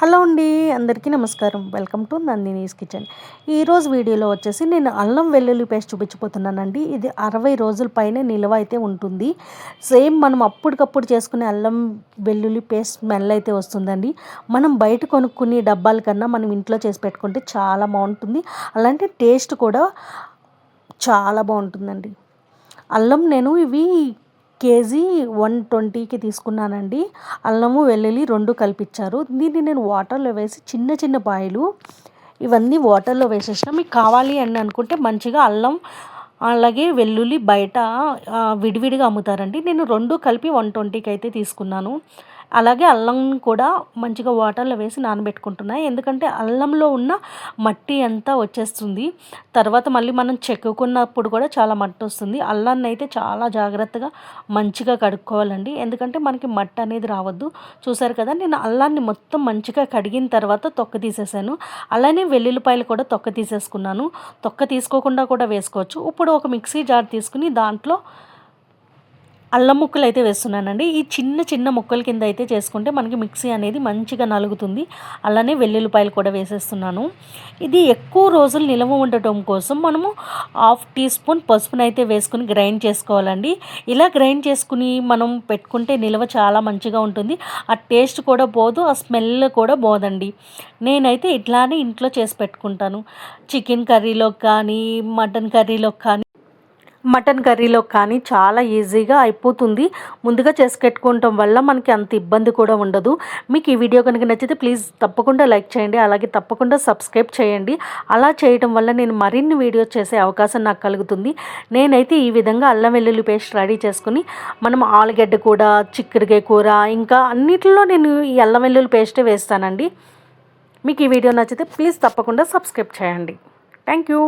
Hello అండి అందరికీ నమస్కారం. Welcome to Nandini's kitchen. ఈరోజు వీడియోలో వచ్చేసి నేను అల్లం వెల్లుల్లి పేస్ట్ చూపించిపోతున్నానండి ఇది అరవై రోజుల పైన నిల్వ అయితే ఉంటుంది. సేమ్ మనం అప్పటికప్పుడు చేసుకునే అల్లం వెల్లుల్లి పేస్ట్ స్మెల్ అయితే వస్తుందండి. మనం బయట కొనుక్కునే డబ్బాల కన్నా మనం ఇంట్లో చేసి పెట్టుకుంటే చాలా బాగుంటుంది. అలాంటి టేస్ట్ కూడా చాలా బాగుంటుందండి. అల్లం నేను ఇవి కేజీ వన్ ట్వంటీకి తీసుకున్నానండి. అల్లము వెల్లుల్లి రెండు కల్పించారు దీన్ని నేను వాటర్లో వేసి చిన్న చిన్న పాయలు ఇవన్నీ వాటర్లో వేసేసిన మీకు కావాలి అని అనుకుంటే మంచిగా అల్లం అలాగే వెల్లుల్లి బయట విడివిడిగా అమ్ముతారండి. నేను రెండు కలిపి వన్ ట్వంటీకి అయితే తీసుకున్నాను. అలాగే అల్లం కూడా మంచిగా వాటర్లో వేసి నానబెట్టుకుంటున్నాను ఎందుకంటే అల్లంలో ఉన్న మట్టి అంతా వచ్చేస్తుంది. తర్వాత మళ్ళీ మనం చెక్కుకున్నప్పుడు కూడా చాలా మట్టి వస్తుంది. అల్లాన్ని అయితే చాలా జాగ్రత్తగా మంచిగా కడుక్కోవాలండి. ఎందుకంటే మనకి మట్టి అనేది రావద్దు. చూసారు కదా నేను అల్లాన్ని మొత్తం మంచిగా కడిగిన తర్వాత తొక్క తీసేసాను. అలానే వెల్లుల్లిపాయలు కూడా తొక్క తీసేసుకున్నాను. తొక్క తీసుకోకుండా కూడా వేసుకోవచ్చు. ఇప్పుడు ఒక మిక్సీ జార్ తీసుకుని దాంట్లో అల్లం ముక్కలు అయితే వేస్తున్నానండి. ఈ చిన్న చిన్న ముక్కల కింద అయితే చేసుకుంటే మనకి మిక్సీ అనేది మంచిగా నలుగుతుంది. అలానే వెల్లుల్లిపాయలు కూడా వేసేస్తున్నాను. ఇది ఎక్కువ రోజులు నిల్వ ఉండటం కోసం మనము హాఫ్ టీ స్పూన్ పసుపును అయితే వేసుకుని గ్రైండ్ చేసుకోవాలండి. ఇలా గ్రైండ్ చేసుకుని మనం పెట్టుకుంటే నిల్వ చాలా మంచిగా ఉంటుంది. ఆ టేస్ట్ కూడా పోదు ఆ స్మెల్ కూడా పోదండి. నేనైతే ఇట్లానే ఇంట్లో చేసి పెట్టుకుంటాను. చికెన్ కర్రీలో కానీ మటన్ కర్రీలో కానీ మటన్ కర్రీలో కానీ చాలా ఈజీగా అయిపోతుంది. ముందుగా చేసి పెట్టుకోవటం వల్ల మనకి అంత ఇబ్బంది కూడా ఉండదు. మీకు ఈ వీడియో కనుక నచ్చితే ప్లీజ్ తప్పకుండా లైక్ చేయండి. అలాగే తప్పకుండా సబ్స్క్రైబ్ చేయండి. అలా చేయడం వల్ల నేను మరిన్ని వీడియోస్ చేసే అవకాశం నాకు కలుగుతుంది. నేనైతే ఈ విధంగా అల్లం వెల్లుల్లి పేస్ట్ రెడీ చేసుకుని మనం ఆలుగడ్డ కూర చిక్కుడుకాయ కూర ఇంకా అన్నిటిలో నేను ఈ అల్లం వెల్లుల్లి పేస్టే వేస్తానండి. మీకు ఈ వీడియో నచ్చితే ప్లీజ్ తప్పకుండా సబ్స్క్రైబ్ చేయండి. Thank you.